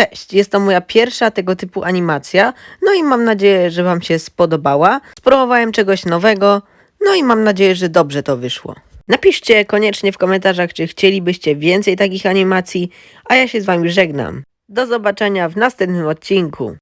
Cześć, jest to moja pierwsza tego typu animacja, no i mam nadzieję, że Wam się spodobała. Spróbowałem czegoś nowego, no i mam nadzieję, że dobrze to wyszło. Napiszcie koniecznie w komentarzach, czy chcielibyście więcej takich animacji, a ja się z Wami żegnam. Do zobaczenia w następnym odcinku.